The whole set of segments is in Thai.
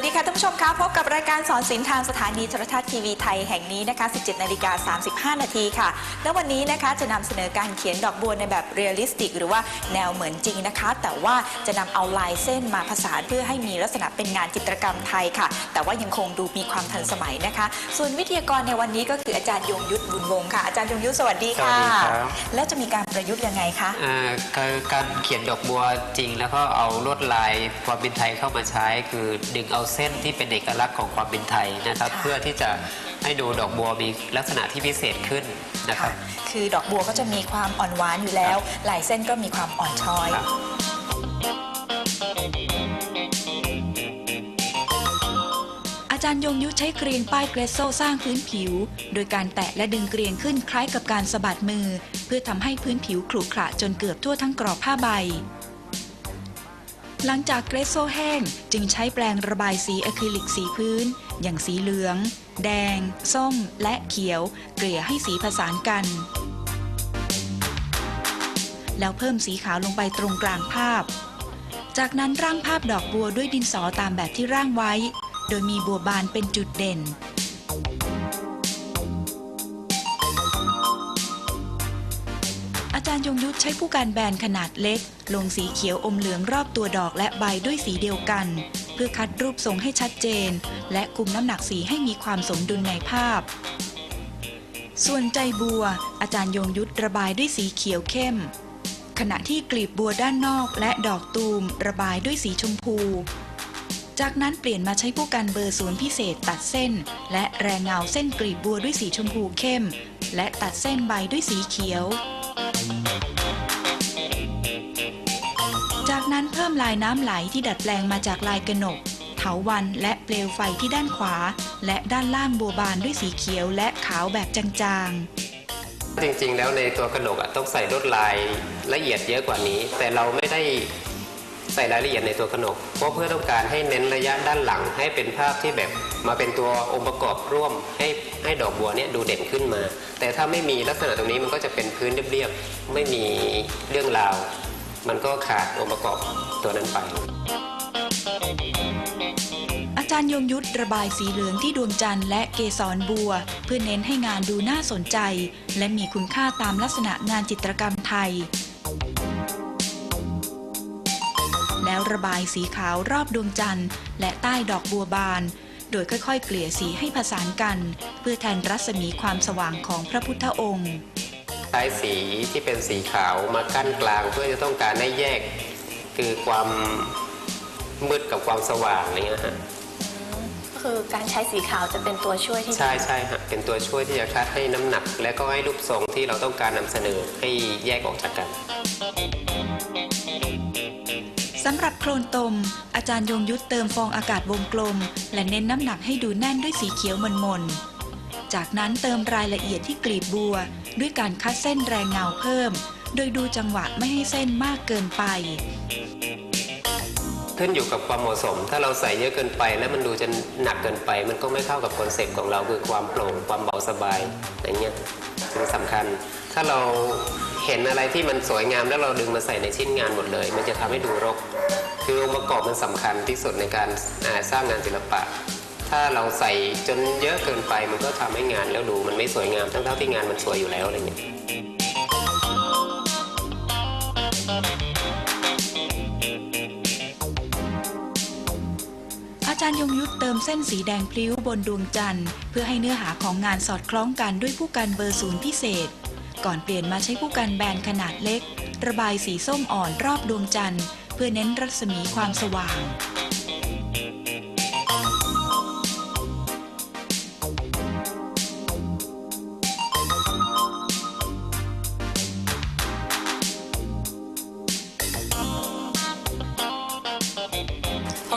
วัสดีค่ะท่านผู้ชมคะพบกับรายการสอนศิลป์ทางสถานีโทรทัศน์ทีวีไทยแห่งนี้นะคะ 17 นาฬิกา 35 นาทีค่ะ และวันนี้นะคะจะนำเสนอการเขียนดอกบัวในแบบเรียลลิสติก หรือว่าแนวเหมือนจริงนะคะ แต่ว่าจะนำเอาลายเส้นมาผสานเพื่อให้มีลักษณะเป็นงานจิตรกรรมไทยค่ะ แต่ว่ายังคงดูมีความทันสมัยนะคะ ส่วนวิทยากรในวันนี้ก็คืออาจารย์ยงยุทธบุญวงศ์ค่ะ อาจารย์ยงยุทธสวัสดีค่ะสวัสดีครับแล้วจะมีการประยุกต์ยังไงคะอ่าการการเขียนดอกบัวจริง แล้วก็เอาลวดลายความเป็นไทยเข้ามาใช้คือดึงเอาเส้นที่เป็นเอกลักษณ์ของความเป็นไทยนะครับค่ะเพื่อที่จะให้ดูดอกบัวมีลักษณะที่พิเศษขึ้นนะครับ คือดอกบัวก็จะมีความอ่อนหวานอยู่แล้วลายเส้นก็มีความอ่อนช้อยครับอาจารย์ยงยุทธใช้เกรียนป้ายเกรสโซสร้างพื้นผิว โดยการแตะและดึงเกรียนขึ้นคล้ายกับการสะบัดมือ เพื่อทำให้พื้นผิวขรุขระจนเกือบทั่วทั้งกรอบผ้าใบ หลังจากเกรสโซแห้งจึงใช้แปรงระบายสีอะคริลิกสีพื้น อย่างสีเหลือง แดง ส้ม และเขียว เกลี่ยให้สีผสานกัน แล้วเพิ่มสีขาวลงไปตรงกลางภาพ จากนั้นร่างภาพดอกบัวด้วยดินสอตามแบบที่ร่างไว้ โดยมีบัวบานเป็นจุดเด่น ย์ยงยุทธใช้ผู้การแบนขนาดเล็ก ลงสีเขียวอมเหลืองรอบตัวดอกและใบด้วยสีเดียวกัน เพื่อคัดรูปทรงให้ชัดเจน และคุมน้ำหนักสีให้มีความสมดุลในภาพ ส่วนใจบัว อาจารย์ยงยุทธระบายด้วยสีเขียวเข้ม ขณะที่กลีบบัวด้านนอกและดอกตูม ระบายด้วยสีชมพู จากนั้นเปลี่ยนมาใช้ผู้กันเบอร์ศูนย์พิเศษตัดเส้น และแรงเงาเส้นกลีบบัวด้วยสีชมพูเข้ม และตัดเส้นใบด้วยสีเขียว จากนั้นเพิ่มลายน้ำไหลที่ดัดแปลงมาจากลายกระหนก เถาวันและเปลวไฟที่ด้านขวา และด้านล่างบัวบานด้วยสีเขียวและขาวแบบจางๆ จริงๆ แล้วในตัวกระหนกต้องใส่ลวดลายละเอียดเยอะกว่านี้ แต่เราไม่ได้ ส่รายละเอียดในตัวกระหนกเพราะเพื่อต้องการให้เน้นระยะด้านหลังให้เป็นภาพที่แบบมาเป็นตัวองค์ประกอบร่วมให้ให้ดอกบัวเนี่ยดูเด่นขึ้นมา แต่ถ้าไม่มีลักษณะตรงนี้มันก็จะเป็นพื้นเรียบๆไม่มีเรื่องราว มันก็ขาดองค์ประกอบตัวนั้นไปอาจารย์ยงยุทธระบายสีเหลืองที่ดวงจันทร์และเกสรบัว เพื่อเน้นให้งานดูน่าสนใจ และมีคุณค่าตามลักษณะงานจิตรกรรมไทย แล้วระบายสีขาวรอบดวงจันทร์ และใต้ดอกบัวบาน โดยค่อยๆ เกลี่ยสีให้ผสานกัน เพื่อแทนรัศมีความสว่างของพระพุทธองค์ ใช้สีที่เป็นสีขาวมากั้นกลางเพื่อจะต้องการให้แยกคือความมืดกับความสว่างอะไรเงี้ยฮะก็คือการใช้สีขาวจะเป็นตัวช่วยที่ดีใช่ใช่ฮะเป็นตัวช่วยที่จะคัดให้น้ำหนัก และก็ให้รูปทรงที่เราต้องการนำเสนอให้แยกออกจากกัน หรับโคลนตม อาจารย์ยงยุทธเติมฟองอากาศวงกลม และเน้นน้ำหนักให้ดูแน่นด้วยสีเขียวมนๆจากนั้นเติมรายละเอียดที่กลีบบัว ด้วยการคัดเส้นแรงเงาเพิ่ม โดยดูจังหวะไม่ให้เส้นมากเกินไป ขึ้นอยู่กับความเหมาะสม ถ้าเราใส่เยอะเกินไป แล้วมันดูจะหนักเกินไป มันก็ไม่เข้ากับคอนเซ็ปต์ของเราคือความโปร่งความเบาสบายอย่างเงี้ยมันสำคัญ ถ้าเรา เห็นอะไรที่มันสวยงามแล้วเราดึงมาใส่ในชิ้นงานหมดเลย มันจะทำให้ดูรก คือองค์ประกอบมันสำคัญที่สุดในการสร้างงานศิลปะ ถ้าเราใส่จนเยอะเกินไปมันก็ทำให้งานแล้วดูมันไม่สวยงามทั้งๆที่งานมันสวยอยู่แล้วอะไรเงี้ยอาจารย์ยงยุทธเติมเส้นสีแดงพลิ้วบนดวงจันทร์ เพื่อให้เนื้อหาของงานสอดคล้องกันด้วยผู้กันเบอร์ศูนย์พิเศษ ก่อนเปลี่ยนมาใช้ผู้กันแบนขนาดเล็ก ระบายสีส้มอ่อนรอบดวงจันทร์ เพื่อเน้นรัศมีความสว่าง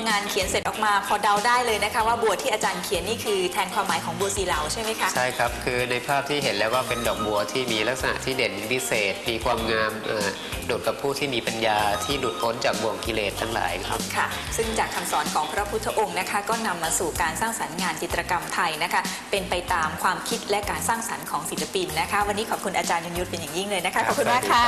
งานเขียนเสร็จออกมาพอเดาได้เลยนะคะ ว่าบัวที่อาจารย์เขียนนี่คือแทนความหมายของบัวสีเหลาใช่ไหมคะใช่ครับคือในภาพที่เห็นแล้วว่าเป็นดอกบัวที่มีลักษณะที่เด่นพิเศษ มีความงามเอ่อโดดกับผู้ที่มีปัญญาที่หลุดพ้นจากบ่วงกิเลสทั้งหลายครับค่ะ ซึ่งจากคำสอนของพระพุทธองค์นะคะ ก็นำมาสู่การสร้างสรรค์งานจิตรกรรมไทยนะคะ เป็นไปตามความคิดและการสร้างสรรค์ของศิลปินนะคะ วันนี้ขอบคุณอาจารย์ยงยุทธเป็นอย่างยิ่งเลยนะคะขอบคุณมากค่ะ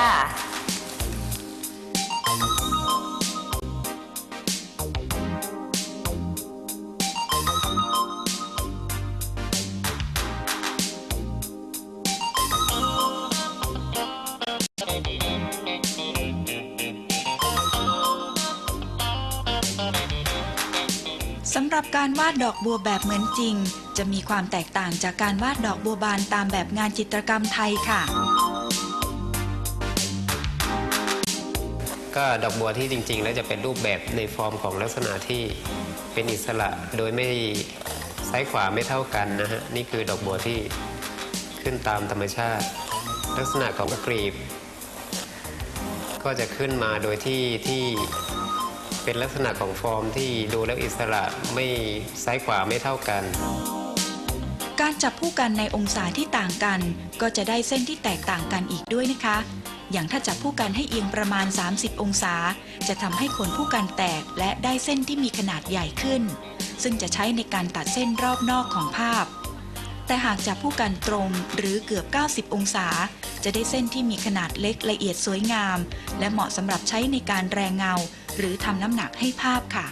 ำหรับการวาดดอกบัวแบบเหมือนจริง จะมีความแตกต่างจากการวาดดอกบัวบานตามแบบงานจิตรกรรมไทยค่ะ ก็ดอกบัวที่จริง ๆ แล้วจะเป็นรูปแบบในฟอร์มของลักษณะที่เป็นอิสระโดยไม่ซ้ายขวาไม่เท่ากันนะฮะนี่คือดอกบัวที่ขึ้นตามธรรมชาติ ลักษณะของกรีบ ก็จะขึ้นมาโดยที่ที่ เป็นลักษณะของฟอร์มที่ดูแล้วอิสระไม่ซ้ายขวาไม่เท่ากัน การจับผู้กันในองศาที่ต่างกัน ก็จะได้เส้นที่แตกต่างกันอีกด้วยนะคะ อย่างถ้าจับผู้กันให้เอียงประมาณ 30 องศา จะทำให้ขนผู้กันแตกและได้เส้นที่มีขนาดใหญ่ขึ้น ซึ่งจะใช้ในการตัดเส้นรอบนอกของภาพ แต่หากจับผู้กันตรงหรือเกือบ 90 องศาจะได้เส้นที่มีขนาดเล็กละเอียดสวยงาม และเหมาะสำหรับใช้ในการแรงเงา หรือทำน้ำหนักให้ภาพค่ะ